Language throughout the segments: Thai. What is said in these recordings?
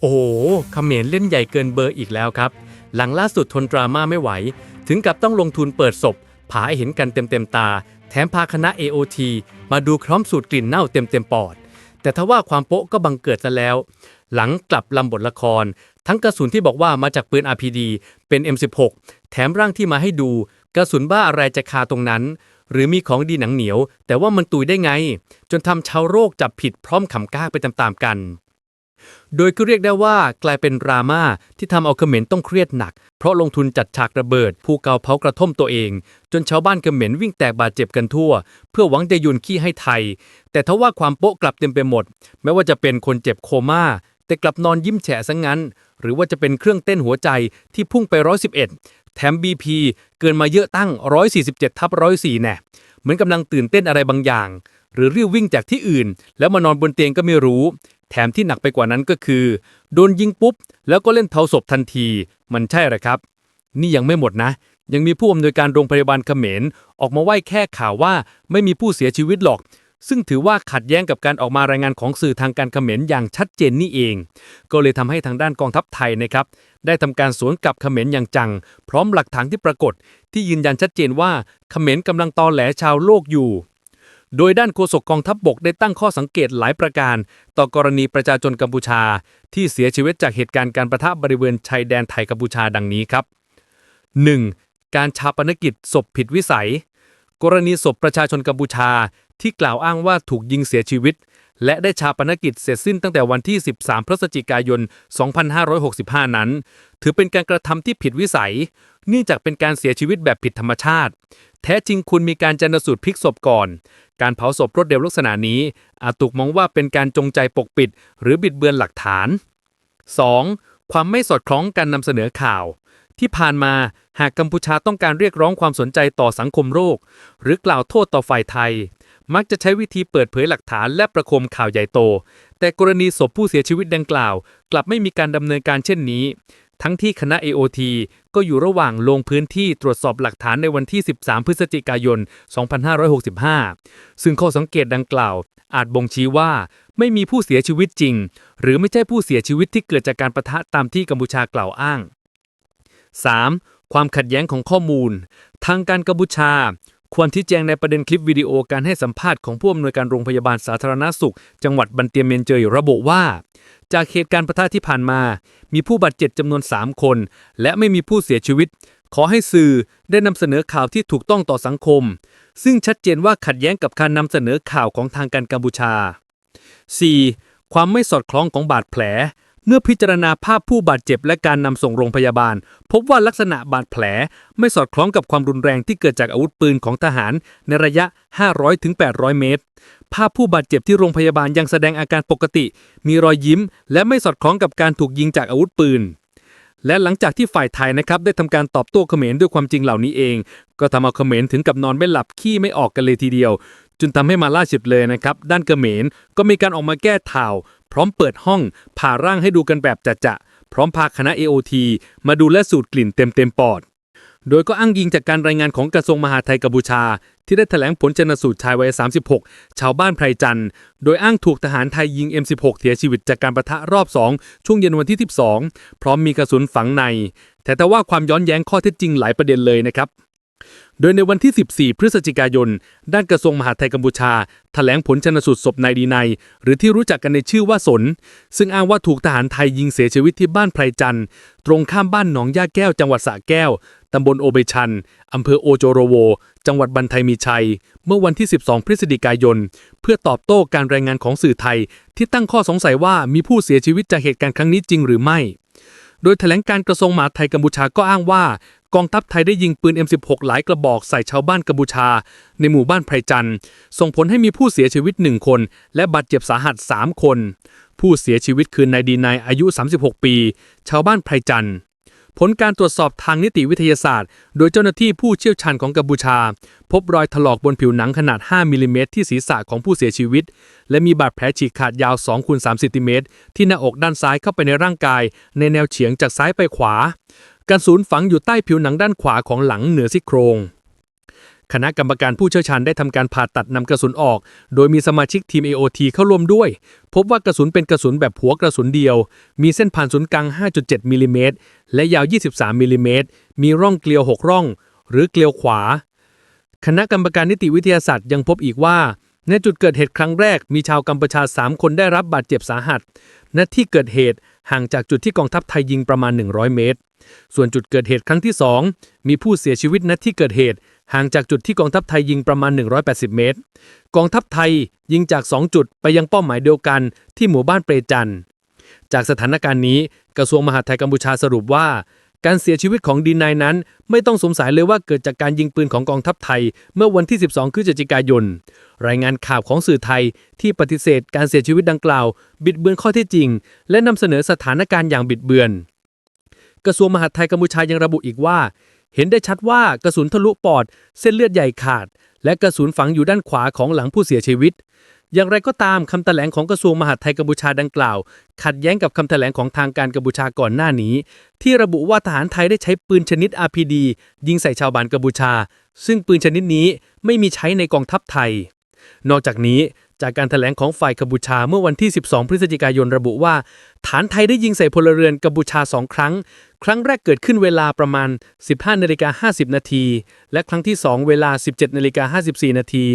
โอ้โหเขมรเล่นใหญ่เกินเบอร์อีกแล้วครับ หลังล่าสุดทนดราม่าไม่ไหว ถึงกับต้องลงทุนเปิดศพ ผาให้เห็นกันเต็มๆตา แถมพาคณะ AOT มาดูพร้อมสูตรกลิ่นเน่าเต็มๆปอด แต่ทว่าความโป๊ะก็บังเกิดซะแล้ว หลังกลับลำบทละคร ทั้งกระสุนที่บอกว่ามาจากปืน RPD เป็น M16 แถมร่างที่มาให้ดู กระสุนบ้าอะไรจะคาตรงนั้น หรือมีของดีหนังเหนียว แต่ว่ามันตุยได้ไง จนทำชาวโรคจับผิดพร้อมขำก้าไปตามๆกัน โดยก็เรียกได้ว่ากลายเป็นดราม่าที่ทำเอาเขมรต้องเครียดหนัก เพราะลงทุนจัดฉากระเบิด ภูเกาเผากระท่อมตัวเอง จนชาวบ้านเขมรวิ่งแตกบาดเจ็บกันทั่ว เพื่อหวังจะยุนขี้ให้ไทย แต่ทว่าความโป๊ะกลับเต็มไปหมด แม้ว่าจะเป็นคนเจ็บโคม่าแต่กลับนอนยิ้มแฉะซะงั้น หรือว่าจะเป็นเครื่องเต้นหัวใจที่พุ่งไป 111 แถม BP เกินมาเยอะตั้ง 147ทับ104แน่เหมือนกำลังตื่นเต้นอะไรบางอย่าง หรือรีบวิ่งจากที่อื่น แล้วมานอนบนเตียงก็ไม่รู้ แถมที่หนักไปกว่านั้นก็คือ โดนยิงปุ๊บ แล้วก็เล่นเผาศพทันที มันใช่หรอครับ นี่ยังไม่หมดนะ ยังมีผู้อำนวยการโรงพยาบาลเขมร ออกมาไหว้แค่ข่าวว่าไม่มีผู้เสียชีวิตหรอก ซึ่งถือว่าขัดแย้งกับการออกมารายงานของสื่อทางการเขมรอย่างชัดเจนนี่เอง ก็เลยทำให้ทางด้านกองทัพไทยนะครับ ได้ทำการสวนกลับเขมรอย่างจัง พร้อมหลักฐานที่ปรากฏ ที่ยืนยันชัดเจนว่าเขมรกำลังตอแหลชาวโลกอยู่ โดยด้านโฆษกกองทัพบบกได้ตั้งข้อสังเกตหลายประการ ต่อกรณีประชาชนกัมพูชา ที่เสียชีวิตจากเหตุการณ์การประทะบริเวณชายแดนไทยกัมพูชาดังนี้ครับ 1. การชาปนกิจศพผิดวิสัย กรณีศพประชาชนกัมพูชา ที่กล่าวอ้างว่าถูกยิงเสียชีวิต และได้ชาปนกิจเสร็จสิ้นตั้งแต่วันที่ 13 พฤศจิกายน 2565 นั้น ถือเป็นการกระทำที่ผิดวิสัยเนื่องจากเป็นการเสียชีวิตแบบผิดธรรมชาติ แท้จริงคุณมีการจันสูตรพลิกศพก่อน การเผาศพรวดเร็วลักษณะนี้ อาจถูกมองว่าเป็นการจงใจปกปิด หรือบิดเบือนหลักฐาน 2. ความไม่สอดคล้องการนำเสนอข่าว ที่ผ่านมาหากกัมพูชาต้องการเรียกร้องความสนใจต่อสังคมโลกหรือกล่าวโทษต่อฝ่ายไทย มักจะใช้วิธีเปิดเผยหลักฐานและประโคมข่าวใหญ่โต แต่กรณีศพผู้เสียชีวิตดังกล่าว กลับไม่มีการดำเนินการเช่นนี้ ทั้งที่คณะ AOT ก็อยู่ระหว่างลงพื้นที่ตรวจสอบหลักฐานในวันที่ 13 พฤศจิกายน 2565 ซึ่งข้อสังเกตดังกล่าว อาจบ่งชี้ว่าไม่มีผู้เสียชีวิตจริง หรือไม่ใช่ผู้เสียชีวิตที่เกิดจากการประทะตามที่กัมพูชากล่าวอ้าง 3. ความขัดแย้งของข้อมูล ทางการกัมพูชา ควรที่แจงในประเด็นคลิปวิดีโอการให้สัมภาษณ์ของผู้อำนวยการโรงพยาบาลสาธารณสุข จังหวัดบันเตียเมนเจยระบุว่า จากเหตุการณ์ประทะที่ผ่านมา มีผู้บาดเจ็บจำนวน 3 คน และไม่มีผู้เสียชีวิต ขอให้สื่อได้นำเสนอข่าวที่ถูกต้องต่อสังคม ซึ่งชัดเจนว่าขัดแย้งกับการนำเสนอข่าวของทางการกัมพูชา 4. ความไม่สอดคล้องของบาดแผล เมื่อพิจารณาภาพผู้บาดเจ็บและการนำส่งโรงพยาบาล พบว่าลักษณะบาดแผลไม่สอดคล้องกับความรุนแรงที่เกิดจากอาวุธปืนของทหารในระยะ 500-800 เมตร ภาพผู้บาดเจ็บที่โรงพยาบาลยังแสดงอาการปกติ มีรอยยิ้ม และไม่สอดคล้องกับการถูกยิงจากอาวุธปืน และหลังจากที่ฝ่ายไทยนะครับได้ทำการตอบโต้เขมรด้วยความจริงเหล่านี้เอง ก็ทำเอาเขมรถึงกับนอนไม่หลับขี้ไม่ออกกันเลยทีเดียวจนทำให้มาล่าสุดเลยนะครับ ด้านเขมรก็มีการออกมาแก้ข่าว พร้อมเปิดห้องผ่าร่างให้ดูกันแบบจะๆพร้อมพาคณะ AOT มาดูและสูดกลิ่นเต็มเต็มๆปอด โดยก็อ้างยิงจากการรายงานของกระทรวงมหาดไทยกัมพูชา ที่ได้แถลงผลชนสูตรชายวัย 36 ชาวบ้านไพรจันทร์ โดยอ้างถูกทหารไทยยิง M16 เสียชีวิตจากการประทะรอบ 2 ช่วงเย็นวันที่ 12 พร้อมมีกระสุนฝังใน แต่แต่ว่าความย้อนแย้งข้อเท็จจริงหลายประเด็นเลยนะครับ โดยในวันที่ 14 พฤศจิกายน ด้านกระทรวงมหาดไทยกัมพูชาแถลงผลชนสูตรศพนายดีนายหรือที่รู้จักกันในชื่อว่าสน ซึ่งอ้างว่าถูกทหารไทยยิงเสียชีวิตที่บ้านไพรจันทร์ตรงข้ามบ้านหนองย่าแก้วจังหวัดสระแก้ว ตำบลโอเบชัน อำเภอโอโจโรโว จังหวัดบันไทมีชัย เมื่อวันที่ 12 พฤศจิกายน เพื่อตอบโต้การรายงานของสื่อไทย ที่ตั้งข้อสงสัยว่ามีผู้เสียชีวิตจากเหตุการณ์ครั้งนี้จริงหรือไม่โดยแถลงการกระทรวงมหาดไทยกัมพูชาก็อ้างว่า กองทัพไทยได้ยิงปืน M16 หลายกระบอกใส่ชาวบ้านกัมพูชา ในหมู่บ้านไพรจันทร์ส่งผลให้มีผู้เสียชีวิต 1 คน และบาดเจ็บสาหัส 3 คน ผู้เสียชีวิตคือนายดีนายอายุ 36 ปี ชาวบ้านไพรจันทร์ ผลการตรวจสอบทางนิติวิทยาศาสตร์ โดยเจ้าหน้าที่ผู้เชี่ยวชาญของกัมพูชา พบรอยถลอกบนผิวหนังขนาด 5มิลลิเมตรที่ศีรษะของผู้เสียชีวิต และมีบาดแผลฉีกขาดยาว2คูณ3เซนติเมตรที่หน้าอกด้านซ้ายเข้าไปในร่างกาย ในแนวเฉียงจากซ้ายไปขวา กระสุนฝังอยู่ใต้ผิวหนังด้านขวาของหลังเหนือซี่โครง คณะกรรมการผู้เชี่ยวชาญได้ทำการผ่าตัดนำกระสุนออก โดยมีสมาชิกทีม AOT เข้าร่วมด้วย พบว่ากระสุนเป็นกระสุนแบบหัวกระสุนเดียว มีเส้นผ่านศูนย์กลาง 5.7มิลลิเมตรและยาว 23มิลลิเมตรมีร่องเกลียว 6 ร่อง หรือเกลียวขวา คณะกรรมการนิติวิทยาศาสตร์ยังพบอีกว่า ในจุดเกิดเหตุครั้งแรกมีชาวกัมพูชา 3 คนได้รับบาดเจ็บสาหัส ณ ที่เกิดเหตุห่างจากจุดที่กองทัพไทยยิงประมาณ 100 เมตร ส่วนจุดเกิดเหตุครั้งที่ 2 มีผู้เสียชีวิตณที่เกิดเหตุ ห่างจากจุดที่กองทัพไทยยิงประมาณ 180 เมตร กองทัพไทยยิงจาก 2 จุดไปยังเป้าหมายเดียวกันที่หมู่บ้านเปรจัน จากสถานการณ์นี้กระทรวงมหาดไทยกัมพูชาสรุปว่า การเสียชีวิตของดีนายนั้น ไม่ต้องสงสัยเลยว่าเกิดจากการยิงปืนของกองทัพไทย เมื่อวันที่ 12พฤศจิกายน รายงานข่าวของสื่อไทยที่ปฏิเสธการเสียชีวิตดังกล่าว บิดเบือนข้อเท็จจริง และนำเสนอสถานการณ์อย่างบิดเบือน กระทรวงมหาดไทยกัมพูชายังระบุอีกว่า เห็นได้ชัดว่ากระสุนทะลุปอด เส้นเลือดใหญ่ขาด และกระสุนฝังอยู่ด้านขวาของหลังผู้เสียชีวิต อย่างไรก็ตามคำแถลงของกระทรวงมหาดไทยกัมพูชาดังกล่าว ขัดแย้งกับคำแถลงของทางการกัมพูชาก่อนหน้านี้ ที่ระบุว่าทหารไทยได้ใช้ปืนชนิด RPG ยิงใส่ชาวบ้านกัมพูชา ซึ่งปืนชนิดนี้ไม่มีใช้ในกองทัพไทย นอกจากนี้จากการแถลงของฝ่ายกัมพูชาเมื่อวันที่ 12 พฤศจิกายนระบุว่า ฐานไทยได้ยิงใส่พลเรือนกัมพูชาสองครั้ง ครั้งแรกเกิดขึ้นเวลาประมาณ 15นาฬิกา50 นาที และครั้งที่ 2 เวลา 17นาฬิกา54 นาที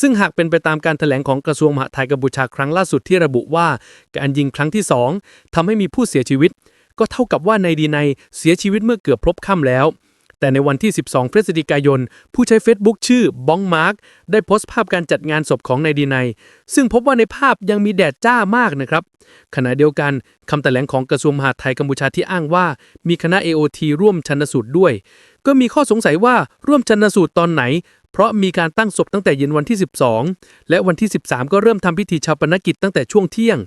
ซึ่งหากเป็นไปตามการแถลงของกระทรวงมหาดไทยกัมพูชาครั้งล่าสุดที่ระบุว่า การยิงครั้งที่ 2ทำให้มีผู้เสียชีวิต ก็เท่ากับว่านายดีนายเสียชีวิตเมื่อเกือบพบค่ำแล้ว แต่ในวันที่ 12 พฤศจิกายน ผู้ใช้ Facebook ชื่อบ้องมาร์กได้โพสต์ภาพการจัดงานศพของนายดีนายซึ่งพบว่าในภาพยังมีแดดจ้ามากนะครับ ขณะเดียวกันคำแถลงของกระทรวงมหาดไทยกัมพูชาที่อ้างว่า มีคณะ AOT ร่วมชันสูตรด้วย ก็มีข้อสงสัยว่าร่วมชันสูตรตอนไหน เพราะมีการตั้งศพตั้งแต่เย็นวันที่ 12 และวันที่ 13 ก็เริ่มทำพิธีชาปนกิจตั้งแต่ช่วงเที่ยง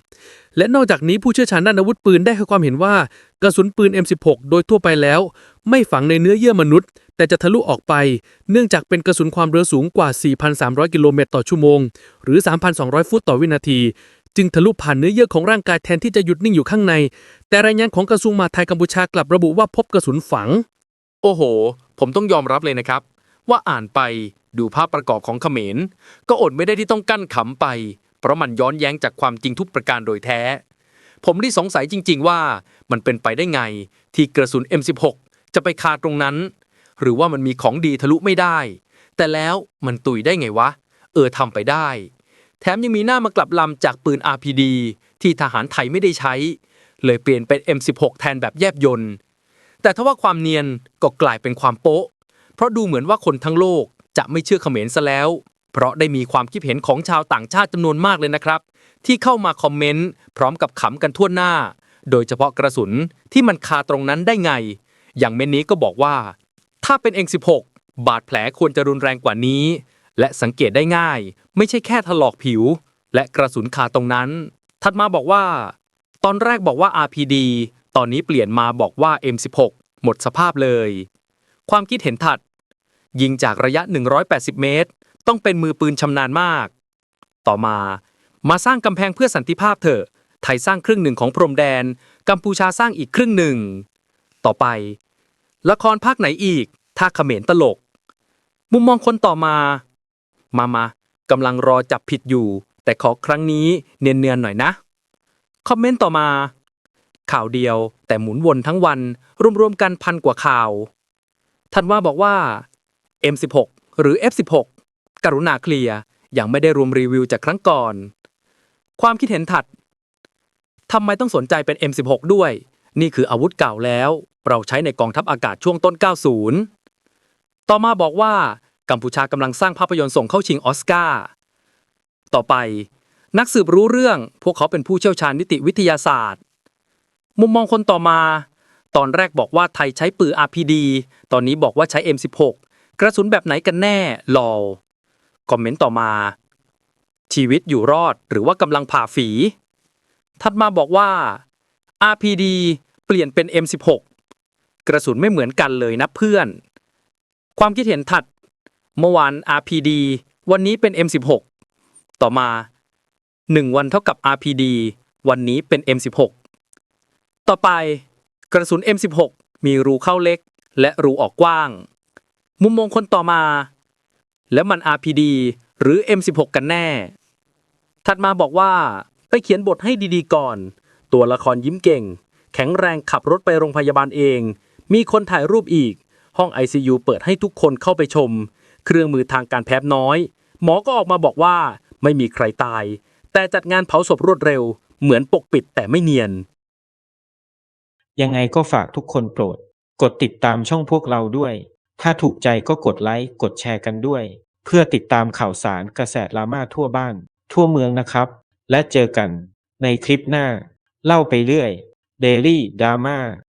และนอกจากนี้ผู้เชี่ยวชาญด้านอาวุธปืนได้ให้ความเห็นว่ากระสุนปืน M16 โดยทั่วไปแล้ว ไม่ฝังในเนื้อเยื่อมนุษย์ แต่จะทะลุออกไป เนื่องจากเป็นกระสุนความเร็วสูงกว่า 4,300 กิโลเมตรต่อชั่วโมง หรือ 3,200 ฟุตต่อวินาที จึงทะลุผ่านเนื้อเยื่อของร่างกายแทนที่จะหยุดนิ่งอยู่ข้างใน แต่รายงานของกระทรวงมหาดไทยกัมพูชากลับระบุว่าพบกระสุนฝัง โอ้โห ผมต้องยอมรับเลยนะครับ ว่าอ่านไปดูภาพประกอบของเขมร ก็อดไม่ได้ที่ต้องกั้นขำไป เพราะมันย้อนแย้งจากความจริงทุกประการโดยแท้ ผมนี่สงสัยจริง ๆ ว่ามันเป็นไปได้ไงที่กระสุน M16 จะไปคาตรงนั้น หรือว่ามันมีของดีทะลุไม่ได้ แต่แล้วมันตุยได้ไงวะ เออทำไปได้ แถมยังมีหน้ามากลับลำจากปืน RPD ที่ทหารไทยไม่ได้ใช้ เลยเปลี่ยนเป็น M16 แทนแบบแยบยนต์แต่ถ้าว่าความเนียนก็กลายเป็นความโป๊ะ เพราะดูเหมือนว่าคนทั้งโลกจะไม่เชื่อเขมรซะแล้ว เพราะได้มีความคิดเห็นของชาวต่างชาติจำนวนมากเลยนะครับ ที่เข้ามาคอมเมนต์พร้อมกับขำกันทั่วหน้า โดยเฉพาะกระสุนที่มันคาตรงนั้นได้ไง อย่างเมนนี้ก็บอกว่า ถ้าเป็น N16 บาดแผลควรจะรุนแรงกว่านี้ และสังเกตได้ง่าย ไม่ใช่แค่ถลอกผิว และกระสุนคาตรงนั้น ถัดมาบอกว่า ตอนแรกบอกว่า RPD ตอนนี้เปลี่ยนมาบอกว่า M16 หมดสภาพเลย ความคิดเห็นถัด ยิงจากระยะ 180 เมตร ต้องเป็นมือปืนชำนาญมาก ต่อมา มาสร้างกำแพงเพื่อสันติภาพเถอะไทยสร้างครึ่งหนึ่งของพรมแดน กัมพูชาสร้างอีกครึ่งหนึ่ง ต่อไป ละครภาคไหนอีก ถ้าเขมรตลก มุมมองคนต่อมา มามากำลังรอจับผิดอยู่ แต่ขอครั้งนี้เนียนๆหน่อยนะ คอมเมนต์ต่อมา ข่าวเดียวแต่หมุนวนทั้งวัน รวมๆกันพันกว่าข่าวทันว่าบอกว่า M16 หรือ F16 กรุณาเคลียร์ยังไม่ได้รวมรีวิวจากครั้งก่อน ความคิดเห็นถัดทำไมต้องสนใจเป็น M16 ด้วย นี่คืออาวุธเก่าแล้ว เราใช้ในกองทัพอากาศช่วงต้น 90 ต่อมาบอกว่ากัมพูชากำลังสร้างภาพยนตร์ส่งเข้าชิงออสการ์ ต่อไป นักสืบรู้เรื่องพวกเขาเป็นผู้เชี่ยวชาญนิติวิทยาศาสตร์ มุมมองคนต่อมา ตอนแรกบอกว่าไทยใช้ปืน RPD ตอนนี้บอกว่าใช้ M16 กระสุนแบบไหนกันแน่ลอลคอมเมนต์ต่อมา ชีวิตอยู่รอดหรือว่ากำลังผ่าฝี ถัดมาบอกว่า RPD เปลี่ยนเป็น M16 กระสุนไม่เหมือนกันเลยนะเพื่อน ความคิดเห็นถัด เมื่อวาน RPD วันนี้เป็น M16 ต่อมา 1 วันเท่ากับ RPD วันนี้เป็น M16 ต่อไป กระสุน M16 มีรูเข้าเล็ก และรูออกกว้าง มุมมองคนต่อมา แล้วมัน RPD หรือ M16 กันแน่ ถัดมาบอกว่า ไปเขียนบทให้ดีๆก่อน ตัวละครยิ้มเก่ง แข็งแรงขับรถไปโรงพยาบาลเอง มีคนถ่ายรูปอีก ห้อง ICU เปิดให้ทุกคนเข้าไปชม เครื่องมือทางการแพทย์น้อย หมอก็ออกมาบอกว่าไม่มีใครตาย แต่จัดงานเผาศพรวดเร็ว เหมือนปกปิดแต่ไม่เนียน ยังไงก็ฝากทุกคนโปรด กดติดตามช่องพวกเราด้วย ถ้าถูกใจก็กดไลค์กดแชร์กันด้วย เพื่อติดตามข่าวสารกระแสดราม่าทั่วบ้าน ทั่วเมืองนะครับ และเจอกันในคลิปหน้า เล่าไปเรื่อย เดลี่ดราม่า